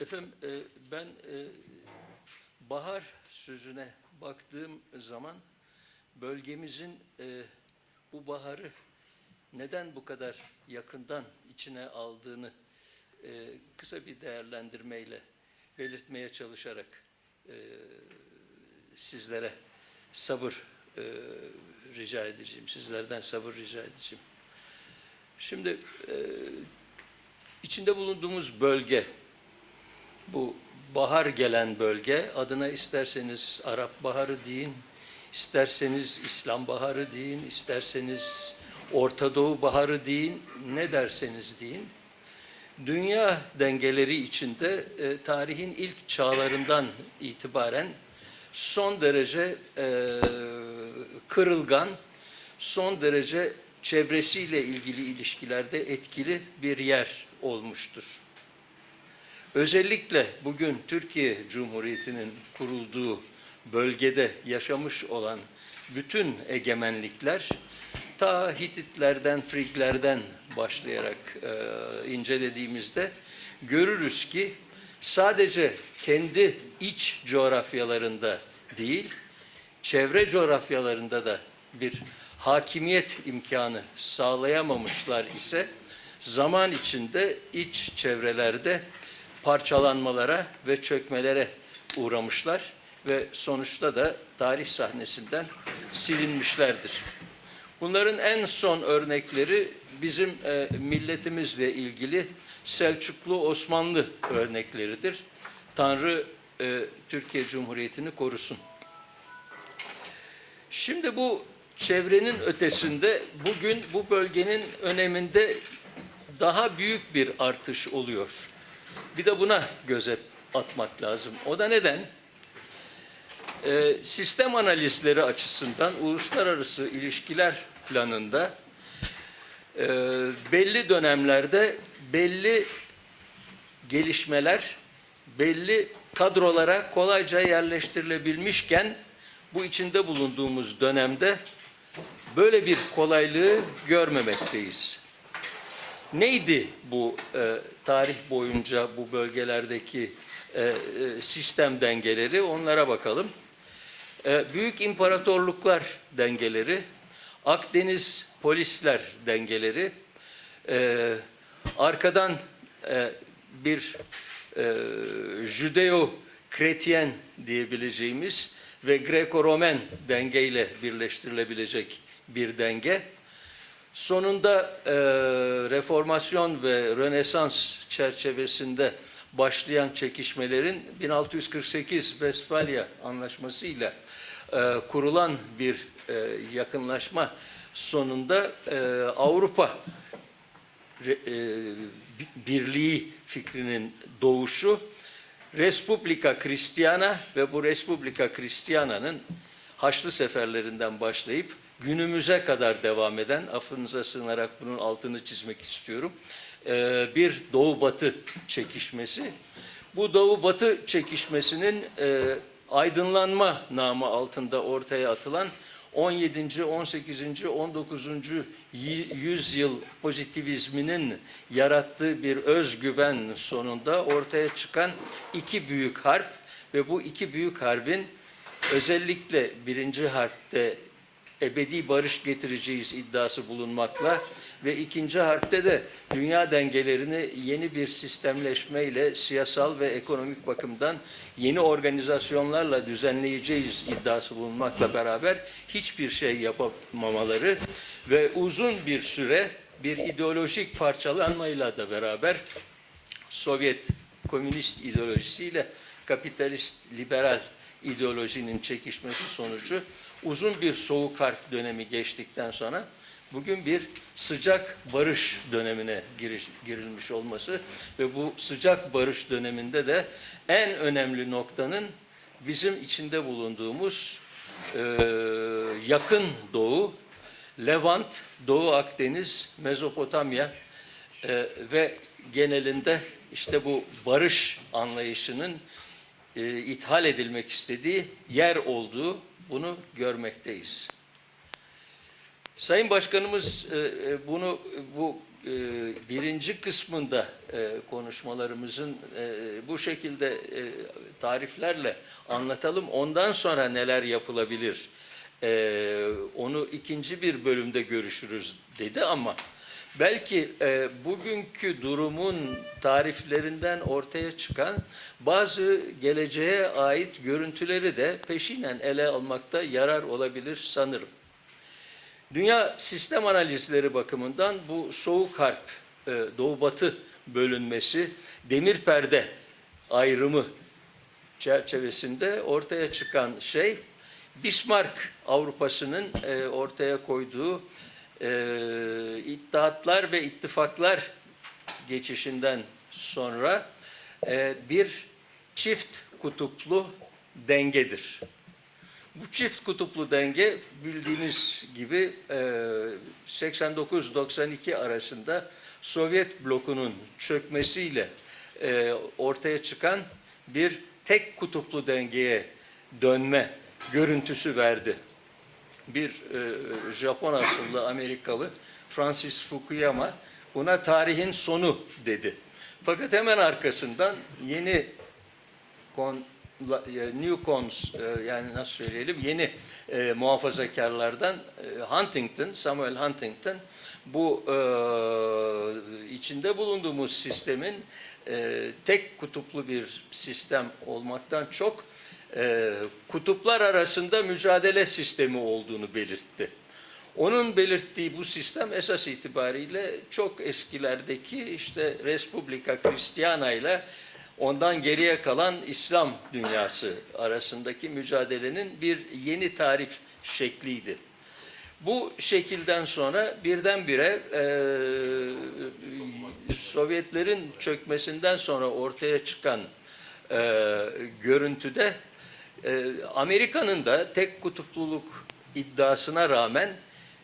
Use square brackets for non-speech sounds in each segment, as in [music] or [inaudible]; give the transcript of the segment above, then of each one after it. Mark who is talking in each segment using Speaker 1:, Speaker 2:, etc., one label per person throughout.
Speaker 1: Efendim e, ben e, bahar sözüne baktığım zaman bölgemizin e, bu baharı neden bu kadar yakından içine aldığını kısa bir değerlendirmeyle belirtmeye çalışarak sizlere sabır rica edeceğim. Sizlerden sabır rica edeceğim. Şimdi içinde bulunduğumuz bölge bu bahar gelen bölge adına isterseniz Arap Baharı deyin, isterseniz İslam Baharı deyin, isterseniz Orta Doğu Baharı deyin, ne derseniz deyin. Dünya dengeleri içinde e, tarihin ilk çağlarından itibaren son derece e, kırılgan, son derece çevresiyle ilgili ilişkilerde etkili bir yer olmuştur. Özellikle bugün Türkiye Cumhuriyeti'nin kurulduğu bölgede yaşamış olan bütün egemenlikler ta Hititlerden, Friglerden başlayarak e, incelediğimizde görürüz ki sadece kendi iç coğrafyalarında değil, çevre coğrafyalarında da bir hakimiyet imkanı sağlayamamışlar ise zaman içinde iç çevrelerde parçalanmalara ve çökmelere uğramışlar ve sonuçta da tarih sahnesinden silinmişlerdir. Bunların en son örnekleri bizim e, milletimizle ilgili Selçuklu Osmanlı örnekleridir. Tanrı e, Türkiye Cumhuriyeti'ni korusun. Şimdi bu çevrenin ötesinde bugün bu bölgenin öneminde daha büyük bir artış oluyor. Bir de buna göze atmak lazım. O da neden? Ee, sistem analizleri açısından uluslararası ilişkiler planında e, belli dönemlerde belli gelişmeler belli kadrolara kolayca yerleştirilebilmişken bu içinde bulunduğumuz dönemde böyle bir kolaylığı görmemekteyiz. Neydi bu e, tarih boyunca bu bölgelerdeki e, e, sistem dengeleri? Onlara bakalım. E, büyük imparatorluklar dengeleri, Akdeniz polisler dengeleri, e, arkadan e, bir e, Judeo-Kretyen diyebileceğimiz ve Greko-Romen dengeyle birleştirilebilecek bir denge. Sonunda e, reformasyon ve rönesans çerçevesinde başlayan çekişmelerin 1648 Westfalia Anlaşması ile e, kurulan bir e, yakınlaşma sonunda e, Avrupa e, birliği fikrinin doğuşu Respublika Kristiyana ve bu Respublika Kristiyana'nın Haçlı seferlerinden başlayıp günümüze kadar devam eden, affınıza sığınarak bunun altını çizmek istiyorum, e, bir Doğu-Batı çekişmesi. Bu Doğu-Batı çekişmesinin e, aydınlanma namı altında ortaya atılan 17. 18. 19. yüzyıl pozitivizminin yarattığı bir özgüven sonunda ortaya çıkan iki büyük harp ve bu iki büyük harbin özellikle birinci harpte ebedi barış getireceğiz iddiası bulunmakla ve ikinci harpte de dünya dengelerini yeni bir sistemleşmeyle siyasal ve ekonomik bakımdan yeni organizasyonlarla düzenleyeceğiz iddiası bulunmakla beraber hiçbir şey yapamamaları ve uzun bir süre bir ideolojik parçalanmayla da beraber Sovyet komünist ideolojisiyle kapitalist liberal ideolojinin çekişmesi sonucu uzun bir soğuk harp dönemi geçtikten sonra bugün bir sıcak barış dönemine giriş, girilmiş olması ve bu sıcak barış döneminde de en önemli noktanın bizim içinde bulunduğumuz e, yakın doğu, Levant, Doğu Akdeniz, Mezopotamya e, ve genelinde işte bu barış anlayışının e, ithal edilmek istediği yer olduğu bunu görmekteyiz. Sayın Başkanımız e, e, bunu bu e, birinci kısmında e, konuşmalarımızın e, bu şekilde e, tariflerle anlatalım. Ondan sonra neler yapılabilir? E, onu ikinci bir bölümde görüşürüz dedi ama belki e, bugünkü durumun tariflerinden ortaya çıkan bazı geleceğe ait görüntüleri de peşinen ele almakta yarar olabilir sanırım. Dünya sistem analizleri bakımından bu soğuk harp, e, doğu-batı bölünmesi, demir perde ayrımı çerçevesinde ortaya çıkan şey, Bismarck Avrupa'sının e, ortaya koyduğu e, ittihatlar ve ittifaklar geçişinden sonra e, bir çift kutuplu dengedir. Bu çift kutuplu denge bildiğiniz gibi e, 89-92 arasında Sovyet blokunun çökmesiyle e, ortaya çıkan bir tek kutuplu dengeye dönme görüntüsü verdi. Bir e, Japon asıllı Amerikalı Francis Fukuyama buna tarihin sonu dedi. Fakat hemen arkasından yeni kon, e, new cons e, yani nasıl söyleyelim yeni e, muhafazakarlardan e, Huntington, Samuel Huntington bu e, içinde bulunduğumuz sistemin e, tek kutuplu bir sistem olmaktan çok e, kutuplar arasında mücadele sistemi olduğunu belirtti. Onun belirttiği bu sistem esas itibariyle çok eskilerdeki işte Respublika Christiana ile ondan geriye kalan İslam dünyası arasındaki mücadelenin bir yeni tarif şekliydi. Bu şekilden sonra birdenbire e, Sovyetlerin çökmesinden sonra ortaya çıkan e, görüntüde e, Amerika'nın da tek kutupluluk iddiasına rağmen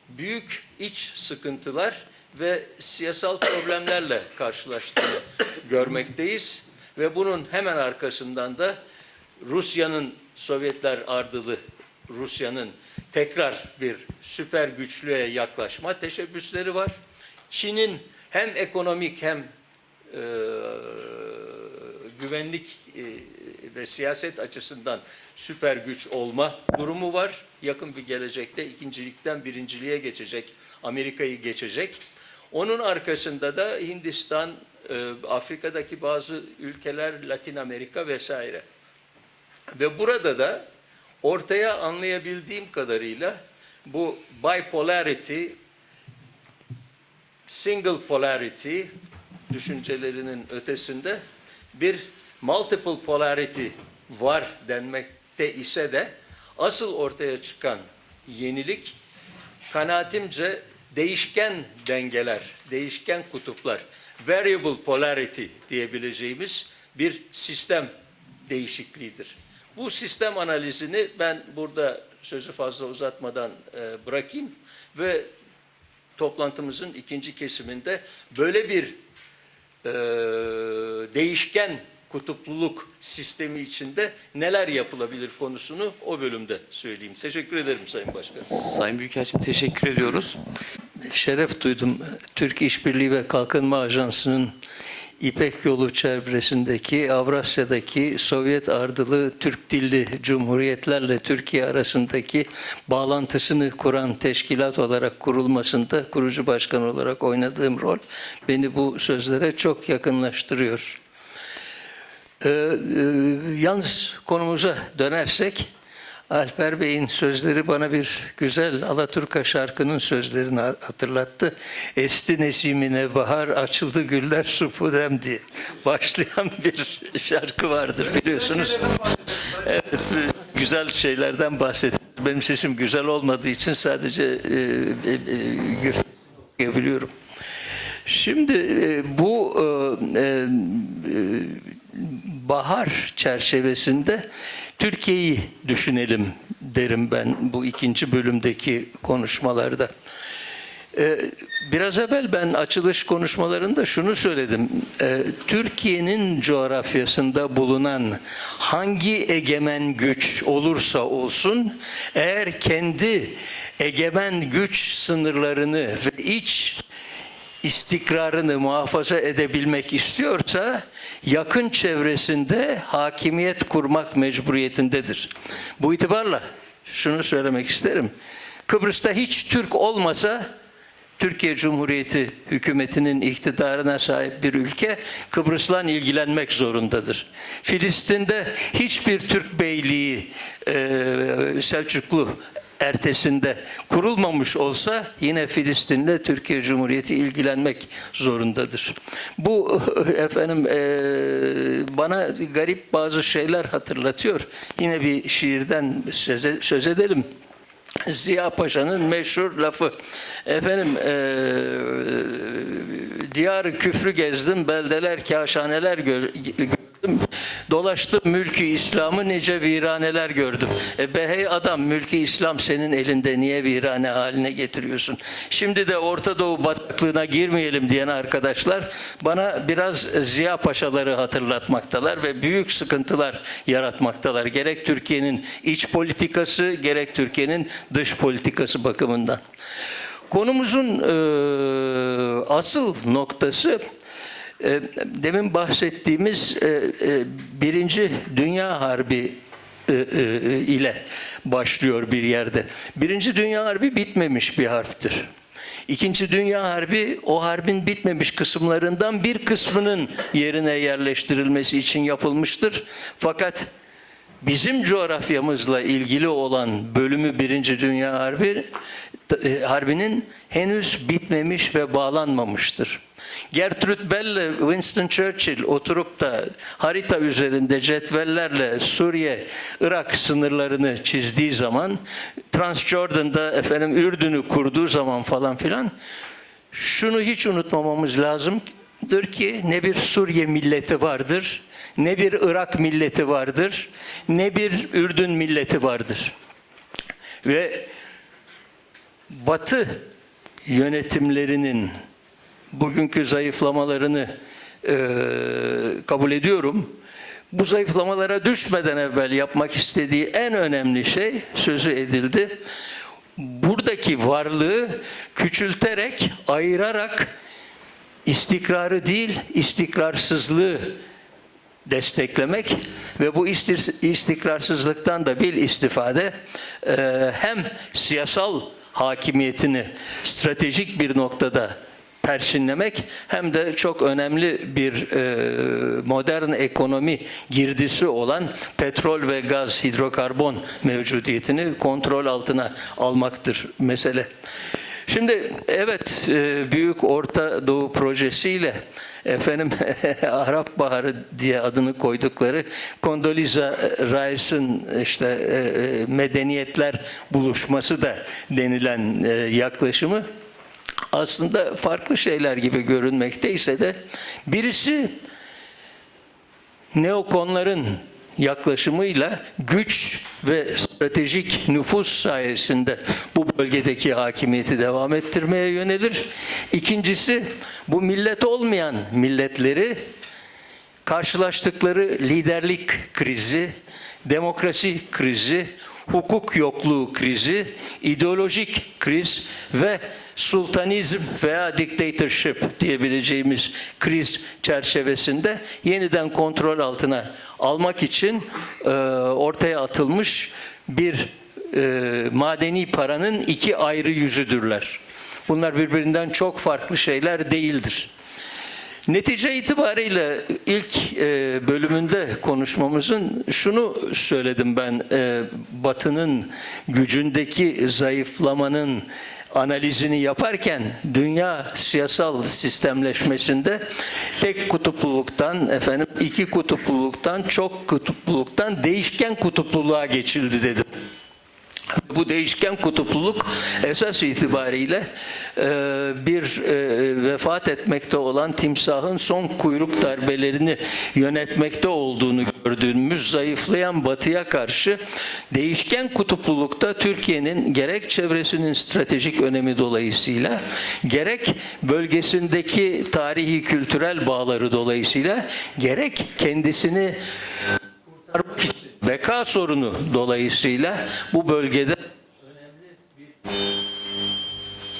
Speaker 1: büyük iç sıkıntılar ve siyasal problemlerle karşılaştığını görmekteyiz ve bunun hemen arkasından da Rusya'nın Sovyetler ardılı Rusya'nın tekrar bir süper güçlüğe yaklaşma teşebbüsleri var. Çin'in hem ekonomik hem e, güvenlik e, ve siyaset açısından süper güç olma durumu var. Yakın bir gelecekte ikincilikten birinciliğe geçecek, Amerika'yı geçecek. Onun arkasında da Hindistan, e, Afrika'daki bazı ülkeler, Latin Amerika vesaire. Ve burada da ortaya anlayabildiğim kadarıyla bu bipolarity, single polarity düşüncelerinin ötesinde bir multiple polarity var denmekte ise de asıl ortaya çıkan yenilik kanaatimce değişken dengeler, değişken kutuplar, variable polarity diyebileceğimiz bir sistem değişikliğidir. Bu sistem analizini ben burada sözü fazla uzatmadan e, bırakayım ve toplantımızın ikinci kesiminde böyle bir e, değişken kutupluluk sistemi içinde neler yapılabilir konusunu o bölümde söyleyeyim. Teşekkür ederim Sayın Başkan.
Speaker 2: Sayın Büyükelçim teşekkür ediyoruz.
Speaker 1: Şeref duydum. Türk İşbirliği ve Kalkınma Ajansı'nın İpek Yolu çevresindeki Avrasya'daki Sovyet ardılı Türk dilli cumhuriyetlerle Türkiye arasındaki bağlantısını kuran teşkilat olarak kurulmasında kurucu başkan olarak oynadığım rol beni bu sözlere çok yakınlaştırıyor. Ee, e, yalnız konumuza dönersek Alper Bey'in sözleri bana bir güzel Alaturka şarkının sözlerini hatırlattı. Esti nesimine bahar açıldı güller supudem diye [laughs] başlayan bir şarkı vardır biliyorsunuz. Evet güzel şeylerden bahsettim. Benim sesim güzel olmadığı için sadece e, e, e. Şimdi e, bu e, e, bahar çerçevesinde Türkiye'yi düşünelim derim ben bu ikinci bölümdeki konuşmalarda. Ee, Biraz evvel ben açılış konuşmalarında şunu söyledim. Ee, Türkiye'nin coğrafyasında bulunan hangi egemen güç olursa olsun eğer kendi egemen güç sınırlarını ve iç istikrarını muhafaza edebilmek istiyorsa yakın çevresinde hakimiyet kurmak mecburiyetindedir. Bu itibarla şunu söylemek isterim. Kıbrıs'ta hiç Türk olmasa Türkiye Cumhuriyeti hükümetinin iktidarına sahip bir ülke Kıbrıs'la ilgilenmek zorundadır. Filistin'de hiçbir Türk beyliği Selçuklu ertesinde kurulmamış olsa yine Filistin'le Türkiye Cumhuriyeti ilgilenmek zorundadır. Bu [laughs] efendim e, bana garip bazı şeyler hatırlatıyor. Yine bir şiirden söze- söz edelim. Ziya Paşa'nın meşhur lafı. Efendim eee diyarı küfrü gezdim, beldeler, kaşhaneler gör- gördüm. Dolaştım mülkü İslam'ı nice viraneler gördüm. E be hey adam mülkü İslam senin elinde niye virane haline getiriyorsun? Şimdi de Orta Doğu bataklığına girmeyelim diyen arkadaşlar bana biraz Ziya Paşaları hatırlatmaktalar ve büyük sıkıntılar yaratmaktalar. Gerek Türkiye'nin iç politikası gerek Türkiye'nin dış politikası bakımından. Konumuzun e, asıl noktası demin bahsettiğimiz e, e, Birinci Dünya Harbi e, ile başlıyor bir yerde. Birinci Dünya Harbi bitmemiş bir harptir. İkinci Dünya Harbi o harbin bitmemiş kısımlarından bir kısmının yerine yerleştirilmesi için yapılmıştır. Fakat bizim coğrafyamızla ilgili olan bölümü Birinci Dünya Harbi Harbi'nin henüz bitmemiş ve bağlanmamıştır. Gertrude Bell ile Winston Churchill oturup da harita üzerinde cetvellerle Suriye, Irak sınırlarını çizdiği zaman Transjordan'da efendim Ürdün'ü kurduğu zaman falan filan şunu hiç unutmamamız lazımdır ki ne bir Suriye milleti vardır, ne bir Irak milleti vardır, ne bir Ürdün milleti vardır. Ve Batı yönetimlerinin bugünkü zayıflamalarını e, kabul ediyorum. Bu zayıflamalara düşmeden evvel yapmak istediği en önemli şey sözü edildi. Buradaki varlığı küçülterek, ayırarak istikrarı değil, istikrarsızlığı desteklemek ve bu istikrarsızlıktan da bil istifade hem siyasal hakimiyetini stratejik bir noktada perçinlemek hem de çok önemli bir e, modern ekonomi girdisi olan petrol ve gaz hidrokarbon mevcudiyetini kontrol altına almaktır mesele. Şimdi evet e, Büyük Orta Doğu projesiyle efendim [laughs] Arap Baharı diye adını koydukları Condoleezza Rice'ın işte e, e, medeniyetler buluşması da denilen e, yaklaşımı aslında farklı şeyler gibi görünmekteyse de birisi neokonların yaklaşımıyla güç ve stratejik nüfus sayesinde bu bölgedeki hakimiyeti devam ettirmeye yönelir. İkincisi bu millet olmayan milletleri karşılaştıkları liderlik krizi, demokrasi krizi, hukuk yokluğu krizi, ideolojik kriz ve sultanizm veya dictatorship diyebileceğimiz kriz çerçevesinde yeniden kontrol altına almak için e, ortaya atılmış bir e, madeni paranın iki ayrı yüzüdürler. Bunlar birbirinden çok farklı şeyler değildir. Netice itibariyle ilk e, bölümünde konuşmamızın şunu söyledim ben e, Batı'nın gücündeki zayıflamanın analizini yaparken dünya siyasal sistemleşmesinde tek kutupluluktan efendim iki kutupluluktan çok kutupluluktan değişken kutupluluğa geçildi dedim. Bu değişken kutupluluk esas itibariyle e, bir e, vefat etmekte olan timsahın son kuyruk darbelerini yönetmekte olduğunu gördüğümüz zayıflayan batıya karşı değişken kutuplulukta Türkiye'nin gerek çevresinin stratejik önemi dolayısıyla gerek bölgesindeki tarihi kültürel bağları dolayısıyla gerek kendisini beka sorunu dolayısıyla bu bölgede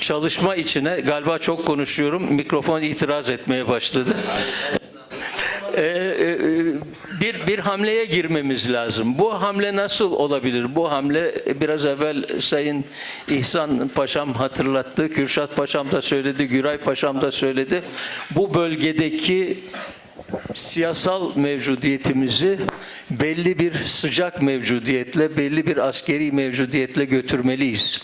Speaker 1: çalışma içine galiba çok konuşuyorum. Mikrofon itiraz etmeye başladı. Ee, e, e, bir bir hamleye girmemiz lazım. Bu hamle nasıl olabilir? Bu hamle e, biraz evvel Sayın İhsan Paşam hatırlattı, Kürşat Paşam da söyledi, Güray Paşam da söyledi. Bu bölgedeki siyasal mevcudiyetimizi belli bir sıcak mevcudiyetle, belli bir askeri mevcudiyetle götürmeliyiz.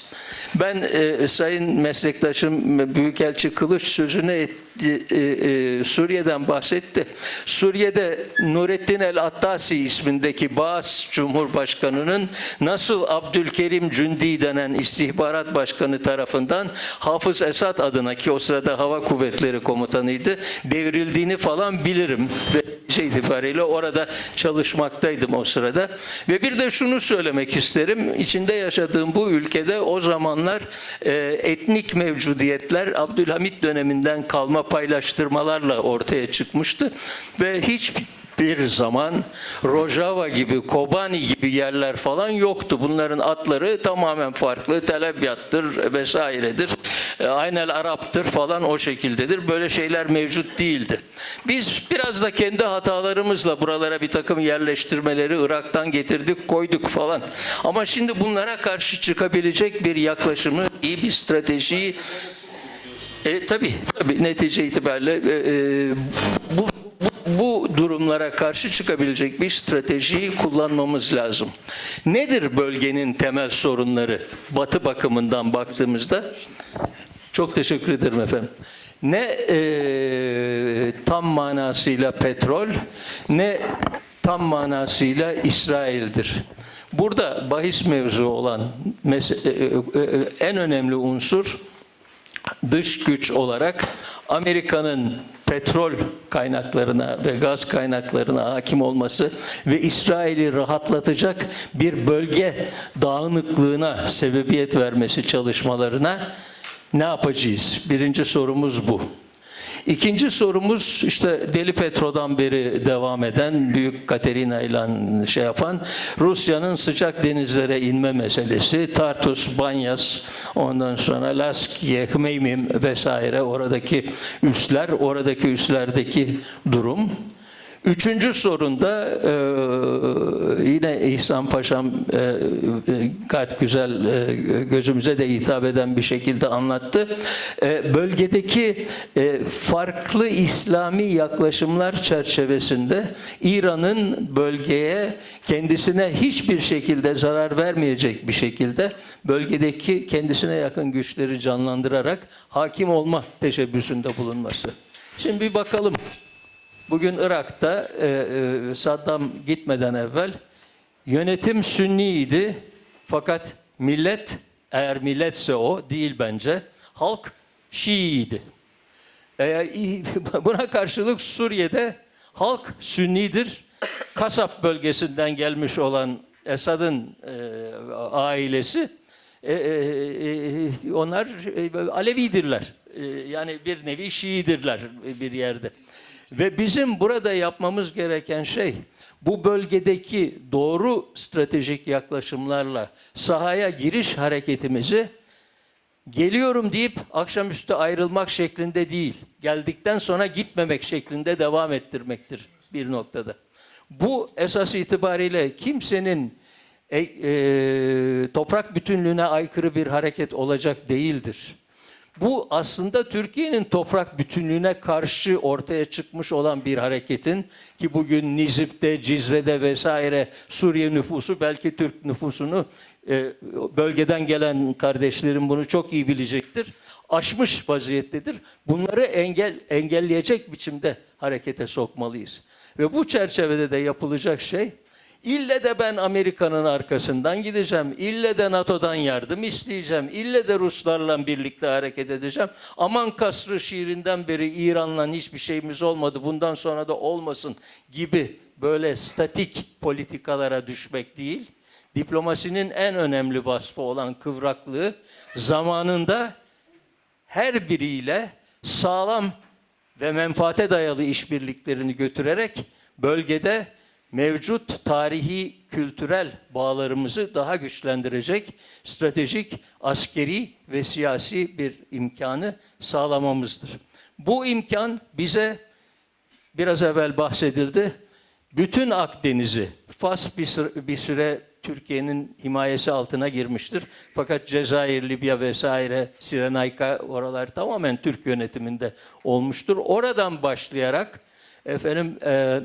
Speaker 1: Ben e, sayın meslektaşım Büyükelçi Kılıç sözünü etti, e, e, Suriye'den bahsetti. Suriye'de Nurettin El Attasi ismindeki Baas Cumhurbaşkanı'nın nasıl Abdülkerim Cündi denen istihbarat başkanı tarafından Hafız Esad adına ki o sırada Hava Kuvvetleri Komutanıydı devrildiğini falan bilirim. Ve şey itibariyle orada çalışmaktaydım o sırada. Ve bir de şunu söylemek isterim. İçinde yaşadığım bu ülkede o zamanlar e, etnik mevcudiyetler Abdülhamit döneminden kalma paylaştırmalarla ortaya çıkmıştı. Ve hiç bir zaman Rojava gibi, Kobani gibi yerler falan yoktu. Bunların atları tamamen farklı. Telebiyattır vesairedir. E, Aynel Arap'tır falan o şekildedir. Böyle şeyler mevcut değildi. Biz biraz da kendi hatalarımızla buralara bir takım yerleştirmeleri Irak'tan getirdik, koyduk falan. Ama şimdi bunlara karşı çıkabilecek bir yaklaşımı, iyi bir stratejiyi e, tabii, tabii netice itibariyle e, e, bu, bu, bu durumlara karşı çıkabilecek bir stratejiyi kullanmamız lazım. Nedir bölgenin temel sorunları batı bakımından baktığımızda? Çok teşekkür ederim efendim. Ne e, tam manasıyla petrol, ne tam manasıyla İsrail'dir. Burada bahis mevzu olan e, e, e, en önemli unsur dış güç olarak Amerika'nın petrol kaynaklarına ve gaz kaynaklarına hakim olması ve İsrail'i rahatlatacak bir bölge dağınıklığına sebebiyet vermesi çalışmalarına ne yapacağız? Birinci sorumuz bu. İkinci sorumuz işte Deli Petro'dan beri devam eden Büyük Katerina ile şey yapan Rusya'nın sıcak denizlere inme meselesi. Tartus, Banyas, ondan sonra Laskiye, Hmeymim vesaire oradaki üsler, oradaki üslerdeki durum. Üçüncü sorunda e, yine İhsan Paşam e, e, gayet güzel e, gözümüze de hitap eden bir şekilde anlattı. E, bölgedeki e, farklı İslami yaklaşımlar çerçevesinde İran'ın bölgeye kendisine hiçbir şekilde zarar vermeyecek bir şekilde bölgedeki kendisine yakın güçleri canlandırarak hakim olma teşebbüsünde bulunması. Şimdi bir bakalım. Bugün Irak'ta e, e, Saddam gitmeden evvel yönetim Sünniydi fakat millet eğer milletse o değil bence halk Şiiydi. E, [laughs] buna karşılık Suriye'de halk Sünnidir. Kasap bölgesinden gelmiş olan Esad'ın ailesi onlar Alevidirler. Yani bir nevi Şiidirler bir yerde. Ve bizim burada yapmamız gereken şey bu bölgedeki doğru stratejik yaklaşımlarla sahaya giriş hareketimizi geliyorum deyip akşamüstü ayrılmak şeklinde değil, geldikten sonra gitmemek şeklinde devam ettirmektir bir noktada. Bu esas itibariyle kimsenin e, e, toprak bütünlüğüne aykırı bir hareket olacak değildir. Bu aslında Türkiye'nin toprak bütünlüğüne karşı ortaya çıkmış olan bir hareketin ki bugün Nizip'te, Cizre'de vesaire Suriye nüfusu belki Türk nüfusunu e, bölgeden gelen kardeşlerim bunu çok iyi bilecektir. Aşmış vaziyettedir. Bunları engel engelleyecek biçimde harekete sokmalıyız. Ve bu çerçevede de yapılacak şey İlle de ben Amerika'nın arkasından gideceğim. İlle de NATO'dan yardım isteyeceğim. İlle de Ruslarla birlikte hareket edeceğim. Aman kasrı şiirinden beri İran'la hiçbir şeyimiz olmadı. Bundan sonra da olmasın gibi böyle statik politikalara düşmek değil. Diplomasinin en önemli vasfı olan kıvraklığı zamanında her biriyle sağlam ve menfaate dayalı işbirliklerini götürerek bölgede mevcut tarihi kültürel bağlarımızı daha güçlendirecek stratejik, askeri ve siyasi bir imkanı sağlamamızdır. Bu imkan bize biraz evvel bahsedildi. Bütün Akdeniz'i, Fas bir süre, bir süre Türkiye'nin himayesi altına girmiştir. Fakat Cezayir, Libya vesaire, Sirenayka oralar tamamen Türk yönetiminde olmuştur. Oradan başlayarak efendim e,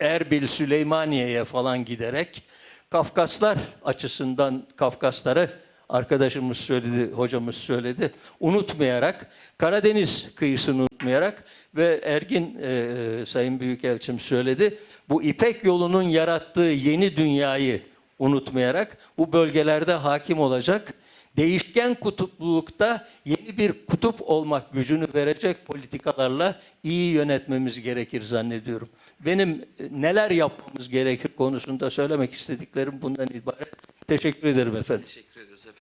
Speaker 1: Erbil, Süleymaniye'ye falan giderek Kafkaslar açısından Kafkasları arkadaşımız söyledi, hocamız söyledi. Unutmayarak, Karadeniz kıyısını unutmayarak ve Ergin e, Sayın Büyükelçim söyledi. Bu İpek yolunun yarattığı yeni dünyayı unutmayarak bu bölgelerde hakim olacak değişken kutuplulukta yeni bir kutup olmak gücünü verecek politikalarla iyi yönetmemiz gerekir zannediyorum. Benim e, neler yapmamız gerekir konusunda söylemek istediklerim bundan ibaret. Teşekkür ederim efendim.
Speaker 2: Teşekkür ediyoruz efendim.